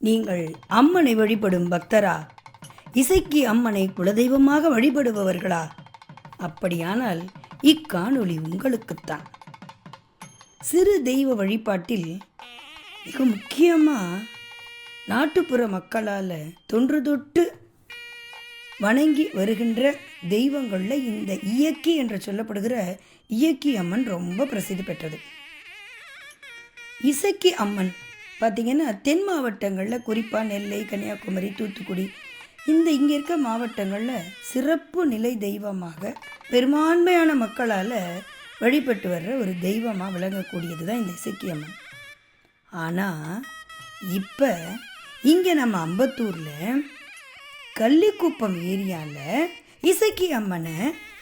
நீங்கள் அம்மனை வழிபடும் பக்தரா? இசைக்கு அம்மனை குலதெய்வமாக வழிபடுபவர்களா? அப்படியானால் இக்காணொளி உங்களுக்குத்தான். சிறு தெய்வ வழிபாட்டில் மிக முக்கியமாக நாட்டுப்புற மக்களால் தொன்று தொட்டு வணங்கி வருகின்ற தெய்வங்களில் இந்த இயக்கி என்று சொல்லப்படுகிற இயக்கி அம்மன் ரொம்ப பிரசித்தி பெற்றது. இசக்கி அம்மன் பார்த்திங்கன்னா தென் மாவட்டங்களில் குறிப்பாக நெல்லை கன்னியாகுமரி தூத்துக்குடி இந்த இங்கே இருக்க மாவட்டங்களில் சிறப்பு நிலை தெய்வமாக பெரும்பான்மையான மக்களால் வழிபட்டு வர்ற ஒரு தெய்வமாக விளங்கக்கூடியது தான் இந்த இசக்கி அம்மன். ஆனால் இப்போ இங்கே நம்ம அம்பத்தூரில் கள்ளிக்குப்பம் ஏரியாவில் இசக்கி அம்மனை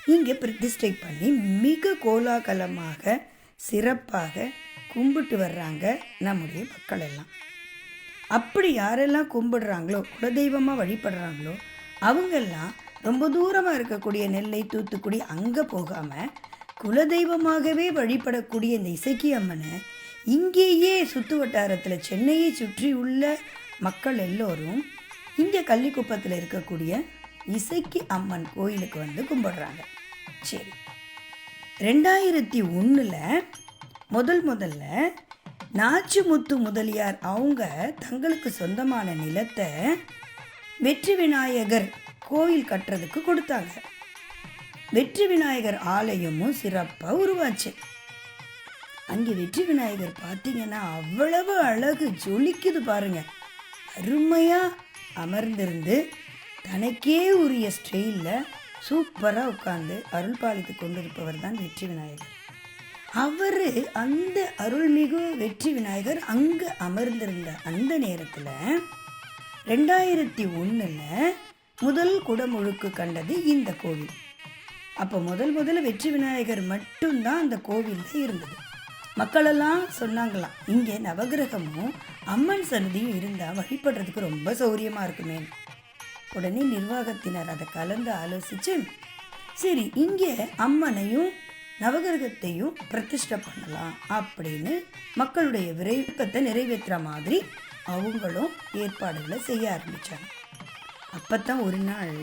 இங்கே பிரதிஷ்டை பண்ணி மிக கோலாகலமாக சிறப்பாக கும்பிட்டு வர்றாங்க நம்முடைய மக்கள் எல்லாம் அப்படி யாரெல்லாம் கும்பிடுறாங்களோ குலதெய்வமாக வழிபடுறாங்களோ அவங்கெல்லாம் ரொம்ப தூரமாக இருக்கக்கூடிய நெல்லை தூத்துக்குடி அங்கே போகாமல் குலதெய்வமாகவே வழிபடக்கூடிய இந்த இசக்கி அம்மனை இங்கேயே சுற்று வட்டாரத்தில் சென்னையை சுற்றி உள்ள மக்கள் எல்லோரும் இங்கே கள்ளிக்குப்பத்தில் இருக்கக்கூடிய இசக்கி அம்மன் கோயிலுக்கு வந்து கும்பிடுறாங்க. சரி. ரெண்டாயிரத்தி ஒன்றில் முதல் முதல்ல நாச்சிமுத்து முதலியார் அவங்க தங்களுக்கு சொந்தமான நிலத்தை வெற்றி விநாயகர் கோவில் கட்டுறதுக்கு கொடுத்தாங்க. வெற்றி விநாயகர் ஆலயமும் சிறப்பாக உருவாச்சு. அங்கே வெற்றி விநாயகர் பார்த்தீங்கன்னா அவ்வளவு அழகு ஜொலிக்குது பாருங்க. அருமையாக அமர்ந்திருந்து தனக்கே உரிய ஸ்டைலில் சூப்பராக உட்காந்து அருள் பாலித்து கொண்டிருப்பவர் தான் வெற்றி விநாயகர். அவர் அந்த அருள்மிகு வெற்றி விநாயகர் அங்கே அமர்ந்திருந்த அந்த நேரத்தில் ரெண்டாயிரத்தி ஒன்றில் முதல் குடமுழுக்கு கண்டது இந்த கோவில். அப்போ முதல் முதல்ல வெற்றி விநாயகர் மட்டும்தான் அந்த கோவிலில் இருந்தது. மக்களெல்லாம் சொன்னாங்களாம் இங்கே நவகிரகமும் அம்மன் சன்னதியும் இருந்தால் வழிபடுறதுக்கு ரொம்ப சௌரியமாக இருக்குமே. உடனே நிர்வாகத்தினர் அதை கலந்து ஆலோசித்து சரி இங்கே அம்மனையும் நவகிரகத்தையும் பிரதிஷ்டை பண்ணலாம் அப்படின்னு மக்களுடைய விருப்பத்தை நிறைவேற்றுற மாதிரி அவங்களும் ஏற்பாடுகளை செய்ய ஆரம்பித்தாங்க அப்போ ஒரு நாள்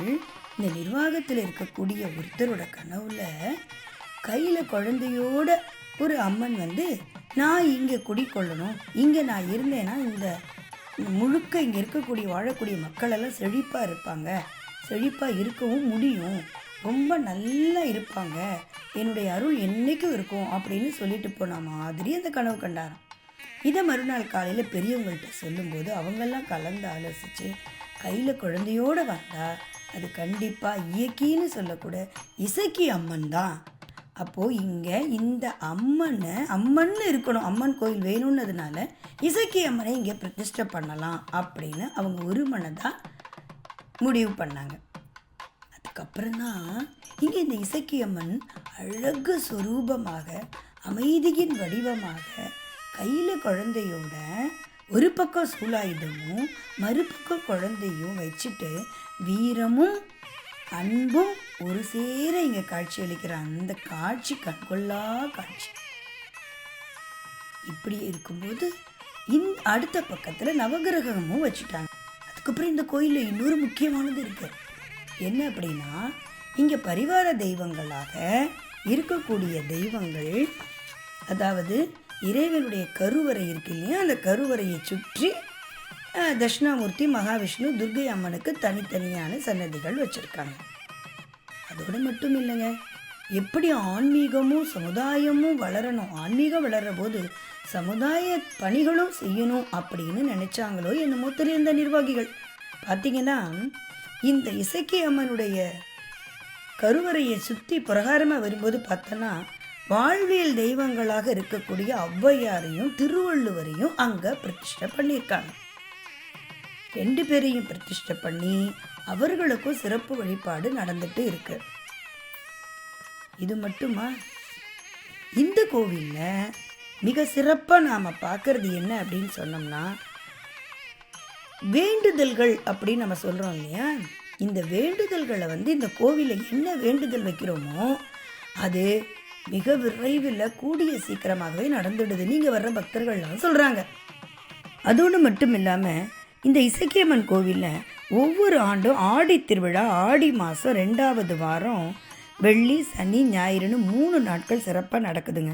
இந்த நிர்வாகத்தில் இருக்கக்கூடிய ஒருத்தரோட கனவுல கையில் குழந்தையோட ஒரு அம்மன் வந்து நான் இங்கே குடிக்கொள்ளணும். இங்கே நான் இருந்தேன்னா இந்த முழுக்க இங்கே இருக்கக்கூடிய வாழக்கூடிய மக்களெல்லாம் செழிப்பாக இருப்பாங்க. செழிப்பாக இருக்கவும் முடியும். ரொம்ப நல்லா இருப்பாங்க. என்னுடைய அருள் என்றைக்கும் இருக்கும் அப்படின்னு சொல்லிட்டு போன மாதிரி அந்த கனவு கண்டாராம். இதை மறுநாள் காலையில் பெரியவங்கள்ட்ட சொல்லும்போது அவங்கெல்லாம் கலந்து ஆலோசித்து கையில் குழந்தையோடு வந்தால் அது கண்டிப்பாக இயக்கின்னு சொல்லக்கூட இசக்கி அம்மன் தான். அப்போது இங்கே இந்த அம்மனை அம்மன்னு இருக்கணும் அம்மன் கோயில் வேணும்னதுனால இசக்கி அம்மனை இங்கே பிரதிஷ்டை பண்ணலாம் அப்படின்னு அவங்க ஒரு மனதாக முடிவு பண்ணாங்க. அதுக்கப்புறம் தான் இங்கே இந்த இசக்கியம்மன் அழகு சுரூபமாக அமைதியின் வடிவமாக கையில் குழந்தையோட ஒரு பக்கம் சூலாயுதமும் மறுபக்கம் குழந்தையும் வச்சுட்டு வீரமும் அன்பும் ஒரு சேர இங்கே காட்சி அளிக்கிற அந்த காட்சி கண்கொள்ளா காட்சி. இப்படி இருக்கும்போது இந் அடுத்த பக்கத்தில் நவகிரகமும் வச்சுட்டாங்க. அதுக்கப்புறம் இந்த கோயிலில் இன்னொரு முக்கியமானது இருக்கு. என்ன அப்படின்னா இங்கே பரிவார தெய்வங்களாக இருக்கக்கூடிய தெய்வங்கள் அதாவது இறைவனுடைய கருவறை இருக்கு இல்லையா? அந்த கருவறையை சுற்றி அஹ், தட்சிணாமூர்த்தி மகாவிஷ்ணு துர்கை அம்மனுக்கு தனித்தனியான சன்னதிகள் வச்சுருக்காங்க. அதோடு மட்டும் இல்லைங்க. எப்படி ஆன்மீகமும் சமுதாயமும் வளரணும்? ஆன்மீகம் வளர்கிற போது சமுதாய பணிகளும் செய்யணும் அப்படின்னு நினைச்சாங்களோ என்னமோ தெரிந்த நிர்வாகிகள். பார்த்தீங்கன்னா இந்த இசைக்கு அம்மனுடைய கருவறையை சுற்றி பிரகாரமாக வரும்போது பார்த்தோன்னா வாழ்வியல் தெய்வங்களாக இருக்கக்கூடிய ஔவையாரையும் திருவள்ளுவரையும் அங்கே பிரதிஷ்டை பண்ணியிருக்காங்க. ரெண்டு பேரையும் பிரதிஷ்டை பண்ணி அவர்களுக்கும் சிறப்பு வழிபாடு நடந்துட்டு இருக்கு. இது மட்டுமா? இந்த கோவிலில் மிக சிறப்பாக நாம் பார்க்கறது என்ன அப்படின்னு சொன்னோம்னா வேண்டுதல்கள் அப்படின்னு நம்ம சொல்கிறோம் இல்லையா? இந்த வேண்டுதல்களை வந்து இந்த கோவிலில் என்ன வேண்டுதல் வைக்கிறோமோ அது மிக விரைவில் கூடிய சீக்கிரமாகவே நடந்துடுது. நீங்கள் வர்ற பக்தர்கள்லாம் சொல்கிறாங்க அதோடு மட்டும் இல்லாமல் இந்த இசக்கியம்மன் கோவிலில் ஒவ்வொரு ஆண்டும் ஆடி திருவிழா ஆடி மாதம் ரெண்டாவது வாரம் வெள்ளி சனி ஞாயிறுன்னு மூணு நாட்கள் சிறப்பாக நடக்குதுங்க.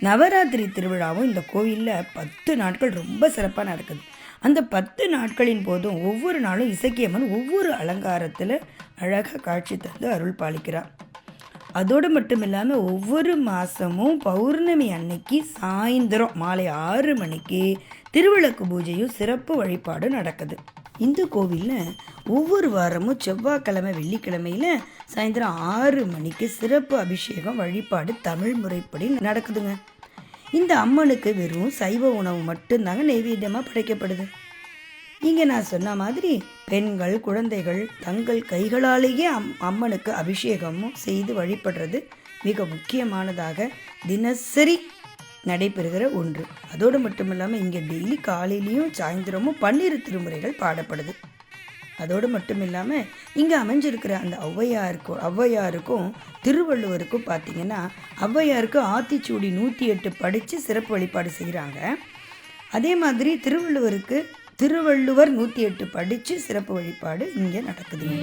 நவராத்திரி திருவிழாவும் இந்த கோவிலில் பத்து நாட்கள் ரொம்ப சிறப்பாக நடக்குது. அந்த பத்து நாட்களின் போதும் ஒவ்வொரு நாளும் இசக்கியம்மன் ஒவ்வொரு அலங்காரத்தில் அழகாக காட்சி தந்து அருள் பாலிக்கிறார். அதோடு மட்டும் இல்லாமல் ஒவ்வொரு மாதமும் பௌர்ணமி அன்னைக்கு சாயந்தரம் மாலை ஆறு மணிக்கு திருவிளக்கு பூஜையும் சிறப்பு வழிபாடும் நடக்குது. இந்த கோவிலில் ஒவ்வொரு வாரமும் செவ்வாய்க்கிழமை வெள்ளிக்கிழமையில் சாயந்தரம் ஆறு மணிக்கு சிறப்பு அபிஷேகம் வழிபாடு தமிழ் முறைப்படி நடக்குதுங்க. இந்த அம்மனுக்கு வெறும் சைவ உணவு மட்டும்தாங்க நைவேத்தியமாக படைக்கப்படுது. இங்கே நான் சொன்ன மாதிரி பெண்கள் குழந்தைகள் தங்கள் கைகளாலேயே அம் அம்மனுக்கு அபிஷேகமும் செய்து வழிபடுறது மிக முக்கியமானதாக தினசரி நடைபெறுகிற ஒன்று. அதோடு மட்டும் இல்லாமல் இங்கே டெய்லி காலையிலையும் சாயந்தரமும் பன்னிரு திருமுறைகள் பாடப்படுது. அதோடு மட்டும் இல்லாமல் இங்கே அமைஞ்சிருக்கிற அந்த ஔவையாருக்கும் ஔவையாருக்கும் திருவள்ளுவருக்கும் பார்த்தீங்கன்னா ஔவையாருக்கு ஆத்திச்சூடி நூற்றி எட்டு படித்து சிறப்பு வழிபாடு செய்கிறாங்க அதே மாதிரி திருவள்ளுவருக்கு திருவள்ளுவர் நூற்றி எட்டு படித்து சிறப்பு வழிபாடு இங்கே நடக்குதுங்க